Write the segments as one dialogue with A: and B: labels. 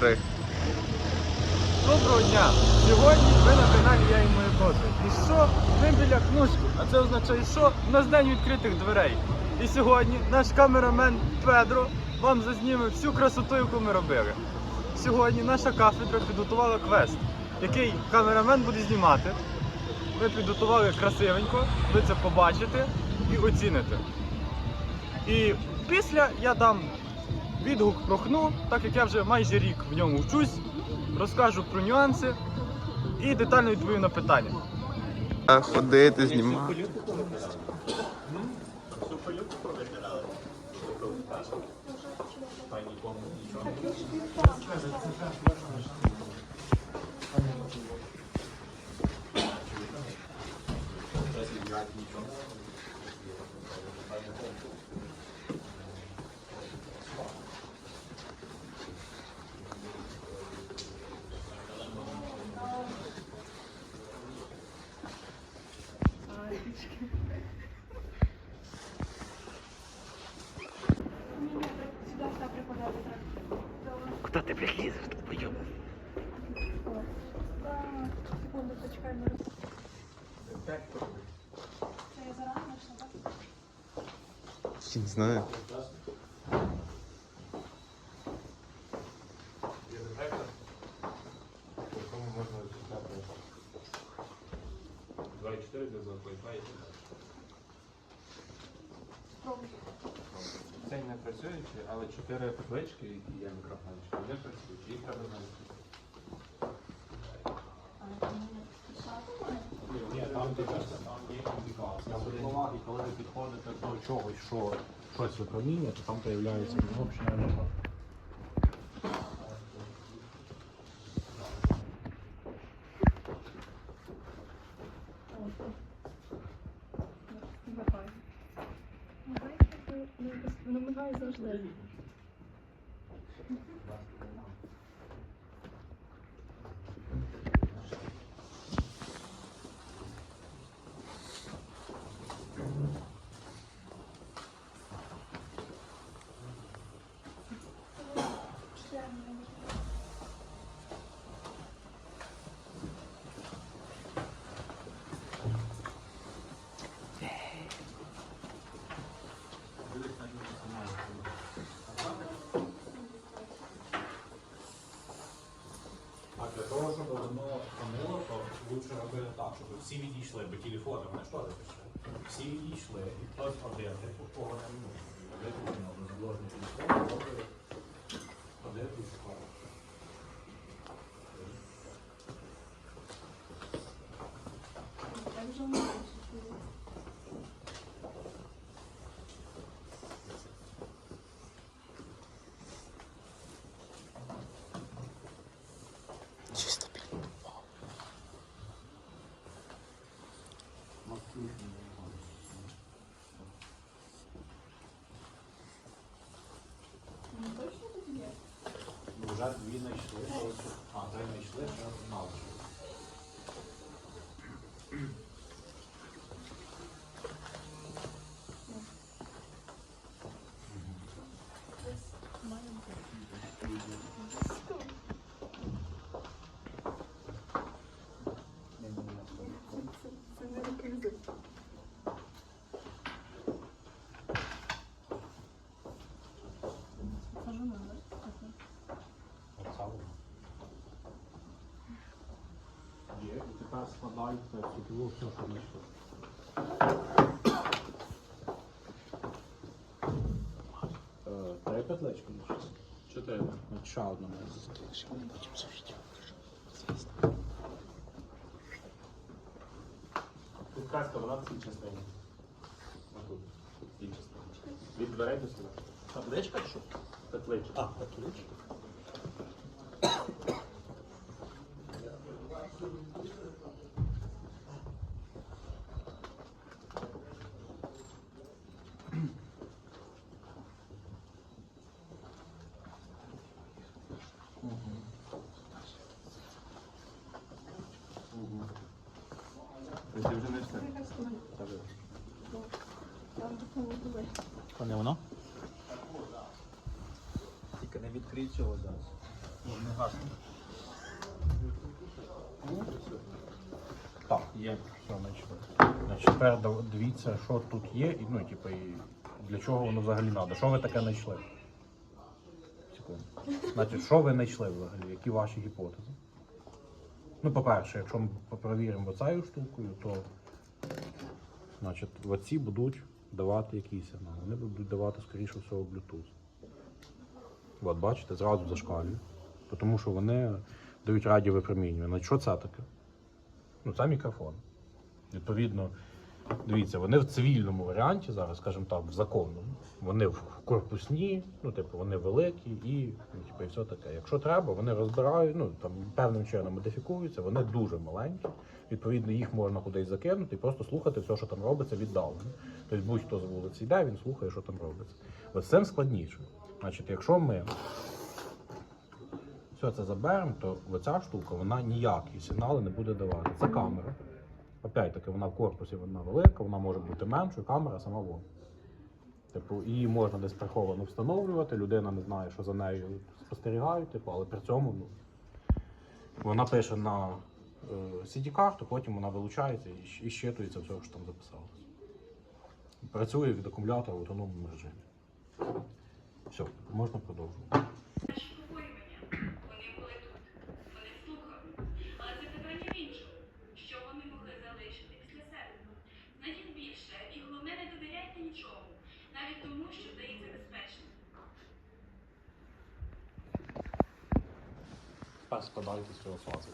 A: три.
B: Доброго дня! Сьогодні ви на каналі Я і мої коти. І що? Ми біля книжки, а це означає, що у нас день відкритих дверей. І сьогодні наш камерамен Педро вам зазніме всю красоту, яку ми робили. Сьогодні наша кафедра підготувала квест, який камерамен буде знімати. Ми підготували красивенько, ви це побачите і оціните. І після я дам відгук про хну, так як я вже майже рік в ньому вчусь, розкажу про нюанси і детально відповім на питання.
A: Ходити, знімати.
C: Куда
D: Це я зарано вийшла.
A: Не
E: не працюючий, але чотири таблички, які є мікрофончики, вони працюють, їх треба знайти.
D: Але там не писати має.
E: Ні, там де щось випромінює, то там з'являється
D: Воно мигає завжди.
F: А для того, щоб воно панило, то робити так, щоб всі відійшли, бо телефони вони що запишли. Всі відійшли, і хтось один, типу, кого не ну, виключено розложені телефони, робить один і шукає.
D: Так вже вмикаєш.
A: Чисто блін.
D: Ну, точно тут є?
F: Ну, вже дві знайшли, то ось- а, три знайшли, ще одна лишилась.
D: Має бути. Це- Це не реквізит. Це журнал, так?
F: Оця вона. Є, і тепер складайте цю все, що. Е, Три петлички знайшли? Чотири. От ще одна має бути. Підказка, вона в цій частині. Отут, в цій частині. Від дверей до сюди. Табличка чи що? Петличка. А, петличка. Не воно?
E: Тільки не відкрий цього зараз.
F: Не гасно. Так, є. Все, знайшли. Значить, тепер дивіться, що тут є, і ну, типу, і для чого воно взагалі треба. Що ви таке знайшли? Значить, що ви знайшли взагалі? Які ваші гіпотези? Ну, по-перше, якщо ми перевіримо оцею штукою, то значить, оці будуть давати якийсь сигнал. Вони будуть давати, скоріше всього, Bluetooth. От, бачите, зразу зашкалює. Тому що вони дають радіовипромінювання. Що це таке? Ну, це мікрофон. Відповідно, дивіться, вони в цивільному варіанті зараз, скажімо так, в законному. Вони в корпусні, ну, типу, вони великі і, ну, типу, і все таке. Якщо треба, вони розбирають, ну там певним чином модифікуються, вони дуже маленькі. Відповідно, їх можна кудись закинути і просто слухати все, що там робиться, віддалено. Тобто будь-хто з вулиці йде, він слухає, що там робиться. З цим складніше. Значить, якщо ми все це заберемо, то оця штука вона ніякі сигнали не буде давати. Це камера. Опять таки, вона в корпусі вона велика, вона може бути меншою, камера сама вон. Типу, її можна десь приховано встановлювати, людина не знає, що за нею спостерігають, типу, але при цьому ну, вона пише на е, CD-карту, потім вона вилучається і, і щитується все, що там записалось. Працює від акумулятора в автономному режимі. Все, можна продовжувати.
G: побоювання. Вони були тут, вони слухали. Але це питання в іншому. Що вони могли залишити після себе? Знайдіть більше і головне не довіряйте нічому, навіть тому, що здається безпечним.
F: Тепер складайте з цього фази.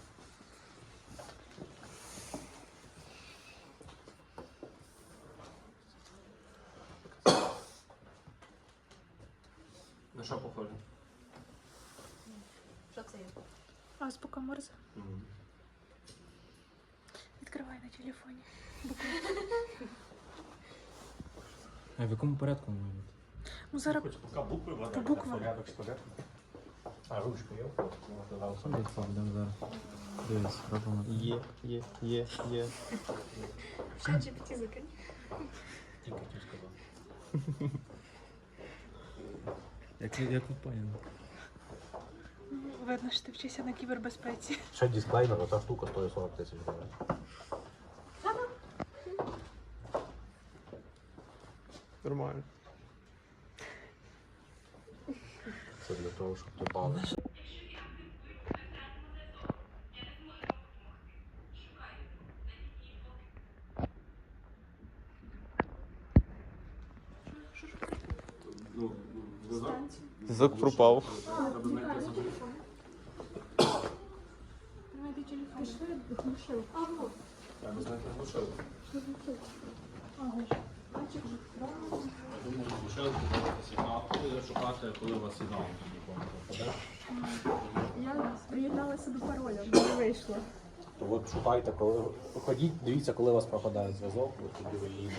E: На що похоже?
D: Що це є?
H: Азбука Морзе. Відкривай на телефоні.
E: А в якому порядку бути?
H: Ну зараз
F: Поки букви
H: По буквам.
F: порядок складати. А ручка є? Зараз.
E: Дивись, робимо. Є, є, є, є.
D: Чат GPT закинь.
F: Тільки ти сказав.
E: Як, як поняли?
H: видно, що ти вчишся на кібербезпеці.
F: Ще дисклеймер, оця штука стоїть 40 тисяч гривень.
E: Нормально.
F: Це для того, щоб ти бавився.
E: Звук пропав.
F: Сигнал, шукати, коли у вас сигнал.
D: Я приєдналася до пароля, не вийшло.
F: То от шукайте, коли ходіть, дивіться, коли у вас пропадає зв'язок, от тоді ви її.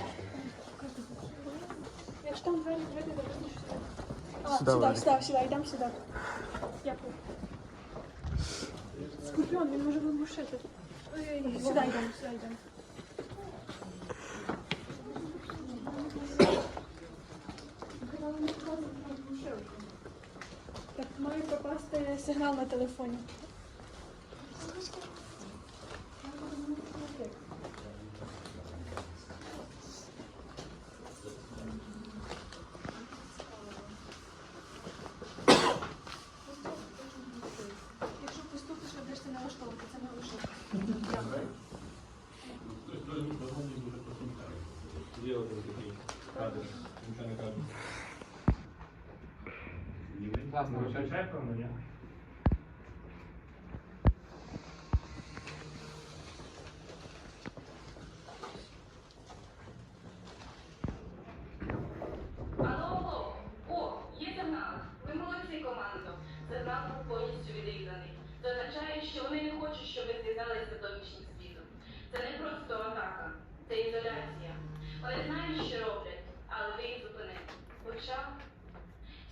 D: Якщо там двері відкрити, то щось. А,
E: Сюди,
D: сюди, сюди, сюди, йдемо сюди. Дякую. Скорпіон, він може вибушити. Ой-ой-ой, Сюди йдемо, сюди йдемо. Так, має попасти сигнал на телефоні. Якщо поступиш, будеш ти налаштовувати, це не лише. Дякую.
G: Алло, алло, о, є сигнал. Ви молодці, командо. Сигнал був повністю відрізаний. Це означає, що вони не хочуть, щоб ви зв'язалися з зовнішнім світом. Це не просто атака, це ізоляція. Вони знають, що роблять, але ви їх зупините. Хоча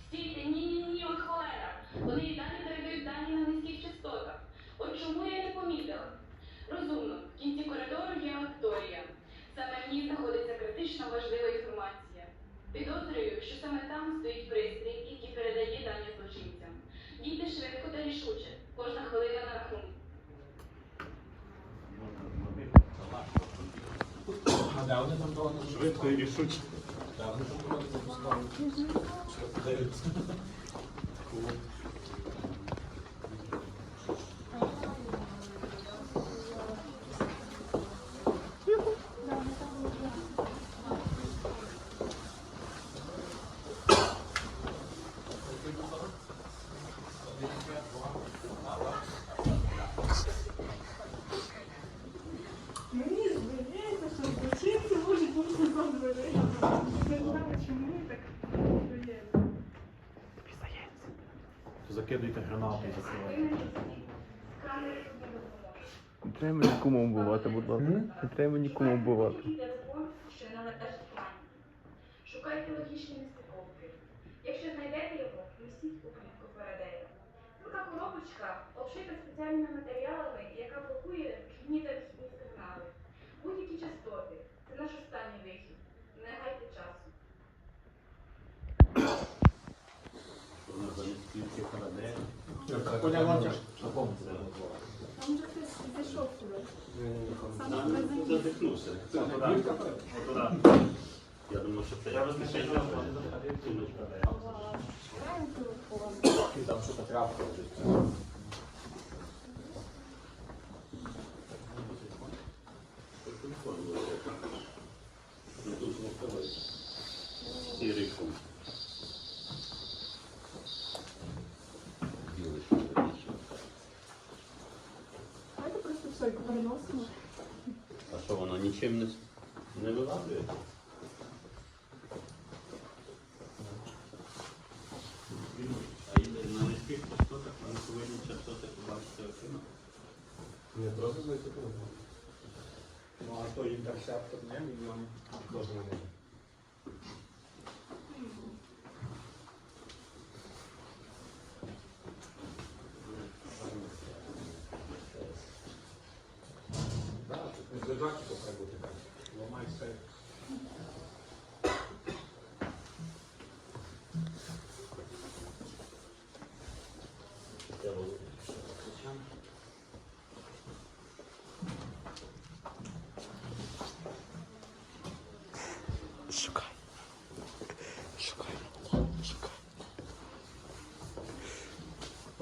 G: стійте, ні, ні, ні, от холера. Вони і далі передають дані на низьких частотах. От чому я не помітила? Розумно, в кінці коридору є аудиторія. Саме в ній знаходиться критично важлива інформація. Підозрюю, що саме там стоїть пристрій, який передає дані злочинцям. Дійте швидко та рішуче, рахунку.
F: А де вони там того не швидко і рішуче. Де вони там не запускали? Що, дивіться.
D: Мені здається, що злочинці можуть бути забрані. Не знаю, чому так здається.
E: Закидуйте гранату і закривайте.
G: Камери не допоможуть.
A: Не треба нікому вбивати, будь ласка. Не треба нікому вбивати.
G: Що не належить плані. Шукайте логічні нестиковки. Якщо знайдете його, несіть у клітку передаю. Така коробочка обшита спеціальними матеріалами, яка блокує вхідні та вхідні сигнали. Будь-які частоти. Це наш останній вихід. Не гайте часу.
D: Там
C: Задихнувся. Я думаю, що це я
D: Шукаємо.
F: Там що потрапило.
C: нічим не, не вилазує? А і на низьких частотах вони повинні частоти побачити окремо.
F: Не просто знайти телефон. Ну, а той інтерсептор не мільйон. Теж не може. Так,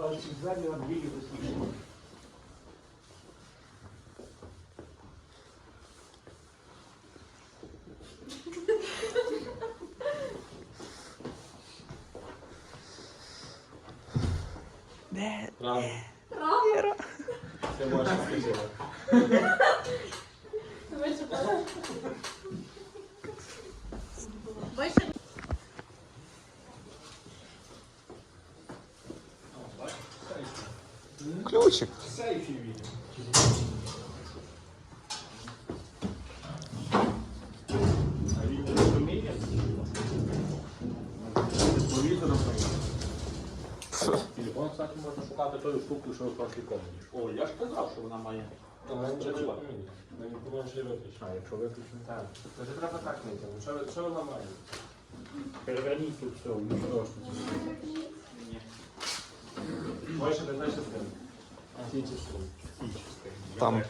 F: Пальці ззаді на дві висвітлюємо. Рано. Все можна сказати.
A: Ключик.
F: В сейфі він. А він не розуміє? Телевізором Телефон, кстати, можна шукати тою штукою, що в прошлій комнаті. О, я ж казав, що вона має. А, якщо виключно так. Це ж треба так знайти. Що, ви- що вона має?
E: Переверніть тут все, ну
F: не з ним. Ці частини. Ці частини.
A: Там.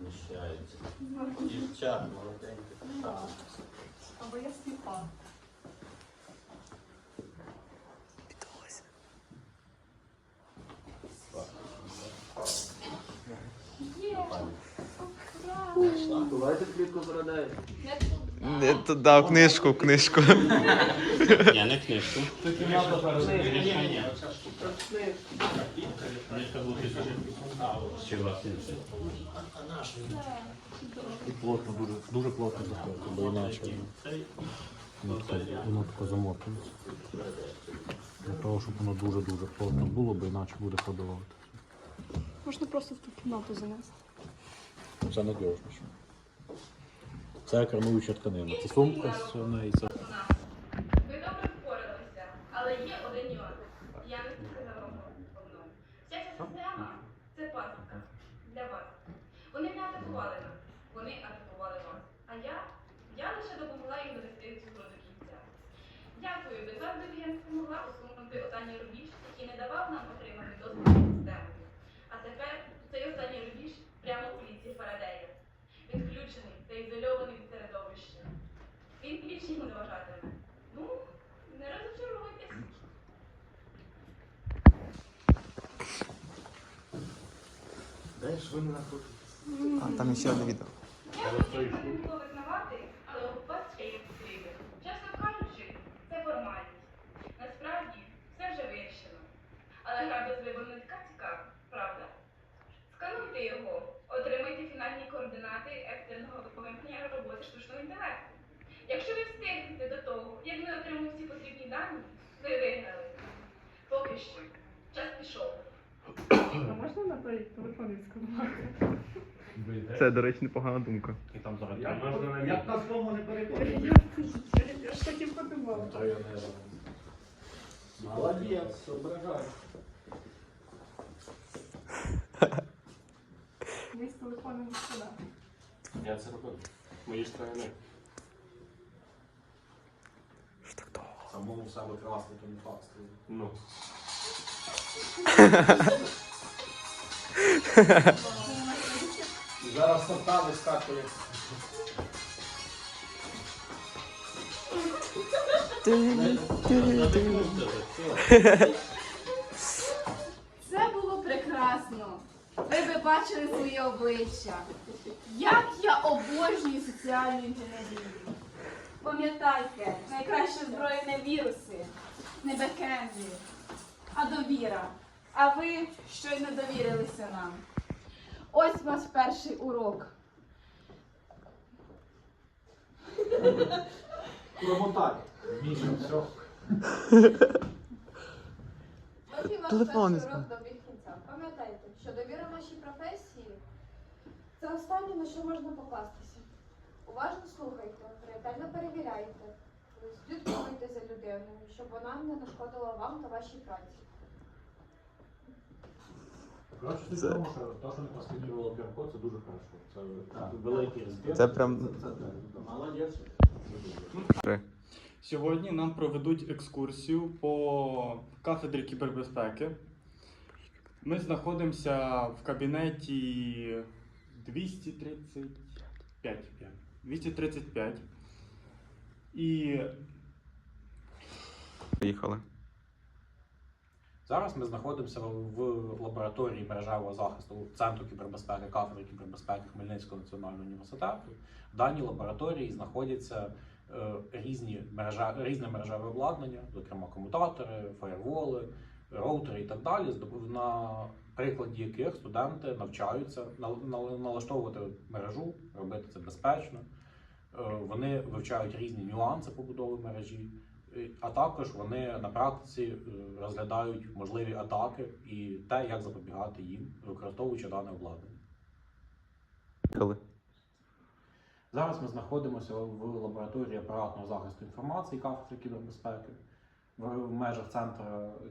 C: Знущається. Дівчат, молоденькі.
D: Або я сліпа.
C: Бувайте клітку продають.
A: Не туди, в книжку, в книжку.
C: Ні, не книжку. Інше.
E: І плотно, дуже, дуже плотно заходить, бо іначе воно воно замотується. Для того, щоб воно дуже-дуже плотно було, бо іначе буде ходувати.
D: Можна просто в ту кімнату занести.
E: Це надіжно. Це кермуюча тканина. Це сумка з неї. Це
G: Ви добре впоралися, але є один нюанс. Я не сказала вам одного. Вся ця система це пастка для вас. Вони не атакували нас, вони атакували вас. А я, я лише допомогла їм довести цю до кінця. Дякую, без вас би я не змогла усунути останній рубіж, який не давав нам отримати доступ до системи. А тепер цей останній рубіж прямо у клітці Фарадея. Він включений та ізольований від середовища. Він більше не заважатиме. Ну, не розчаруйтесь.
A: Де ж ви не знаходитесь? А, там ще одне відео.
G: Я не було визнавати, але у вас ще є потрібен. Чесно кажучи, це формальність. Насправді, все вже вирішено. Але гра без така цікава, правда? Скануйте його, отримайте фінальні координати екстреного вимкнення роботи штучного інтелекту. Якщо ви встигнете до того, як ми отримаємо всі потрібні дані, ви виграли. Поки що. Час пішов.
D: А можна на той телефон відсканувати?
A: Це, до речі, непогана думка.
E: і там зараз
C: Як нас може переходити?
D: Я ж так і подумала.
C: Молодець, соображай.
D: Ми з телефоном відсканати.
C: Я це робив. Мої сторони.
F: Самому себе красти, то не факт.
C: Ну.
F: Зараз сорта вискакує.
I: Це бачили своє обличчя. Як я обожнюю соціальну інженерію. Пам'ятайте, найкраща зброя не віруси, не бекенди, а довіра. А ви щойно довірилися нам. Ось ваш перший урок.
F: Промотай. Міша, все.
I: Ось і ваш
A: Телефон
I: перший урок. Пам'ятайте, що довіра нашій професії це останнє, на що можна покластися. Уважно слухайте, ретельно перевіряйте, слідкуйте за людиною, щоб вона не нашкодила вам та вашій праці.
F: Коротше, суть в тому, що те, що не просканірувало QR-код, це дуже хорошо. Це великий респект.
A: Це прям-
F: Молодець.
B: Сьогодні нам проведуть екскурсію по кафедрі кібербезпеки. Ми знаходимося в кабінеті 235. 235. І
A: Поїхали.
F: Зараз ми знаходимося в лабораторії мережевого захисту Центру кібербезпеки, кафедри кібербезпеки Хмельницького національного університету. В даній лабораторії знаходяться е, різні мережа, різне мережеве обладнання, зокрема комутатори, фаєрволи, роутери і так далі, на прикладі яких студенти навчаються нал- нал- налаштовувати мережу, робити це безпечно. Е, Вони вивчають різні нюанси побудови мережі, а також вони на практиці е, розглядають можливі атаки і те, як запобігати їм, використовуючи дане обладнання. Зараз ми знаходимося в лабораторії апаратного захисту інформації кафедри кібербезпеки в межах Центру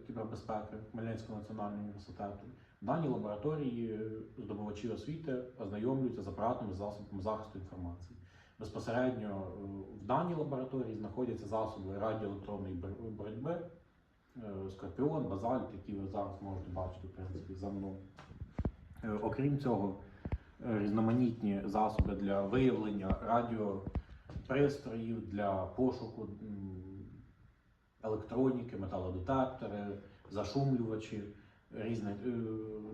F: кібербезпеки Хмельницького національного університету. В даній лабораторії здобувачі освіти ознайомлюються з апаратними засобами захисту інформації. Безпосередньо е, в даній лабораторії знаходяться засоби радіоелектронної боротьби, е, Скорпіон, Базальт, які ви зараз можете бачити в принципі, за мною. Е, Окрім цього, різноманітні засоби для виявлення радіопристроїв, для пошуку електроніки, металодетектори, зашумлювачі різних, е,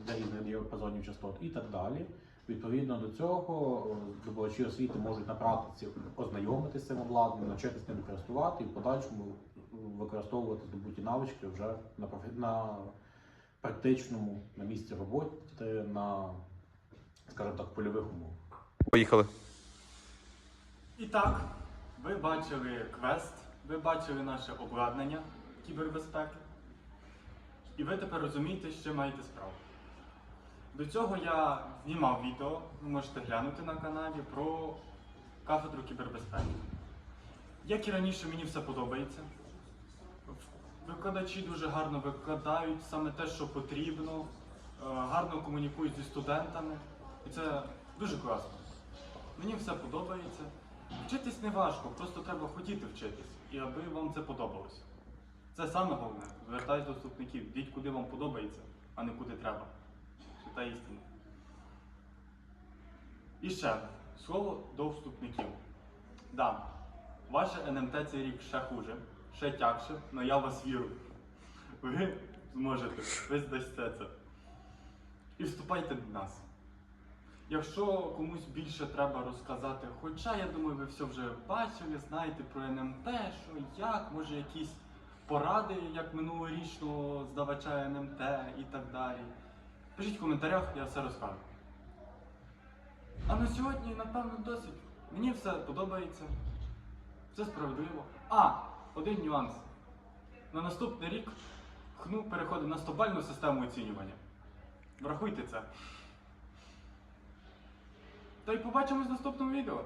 F: для різних діапазонів частот і так далі. Відповідно до цього, е, здобувачі освіти можуть на практиці ознайомитися з цим обладнанням, навчитися ним користувати і в подальшому використовувати здобуті навички вже на, профі- на практичному, на місці роботи, на, скажімо так, польових умовах.
A: Поїхали.
B: І так, ви бачили квест, ви бачили наше обладнання кібербезпеки. І ви тепер розумієте, чим маєте справу. До цього я знімав відео, ви можете глянути на каналі про кафедру кібербезпеки. Як і раніше, мені все подобається. Викладачі дуже гарно викладають саме те, що потрібно, е, гарно комунікують зі студентами. І це дуже класно. Мені все подобається. Вчитись не важко, просто треба хотіти вчитись, і аби вам це подобалося. Це саме головне. Звертаюсь до вступників. Йдіть куди вам подобається, а не куди треба. Це та істина. І ще слово до вступників. Да, ваше НМТ цей рік ще хуже, ще тягше, але я вас вірю. Ви зможете, ви здасте це. І вступайте до нас. Якщо комусь більше треба розказати, хоча я думаю, ви все вже бачили, знаєте про НМТ, що як, може якісь поради, як минулорічного здавача НМТ і так далі. Пишіть в коментарях, я все розкажу. А на сьогодні, напевно, досить. Мені все подобається. Все справедливо. А, один нюанс. На наступний рік ХНУ переходить на стобальну систему оцінювання. Врахуйте це. Та й побачимось в наступному відео.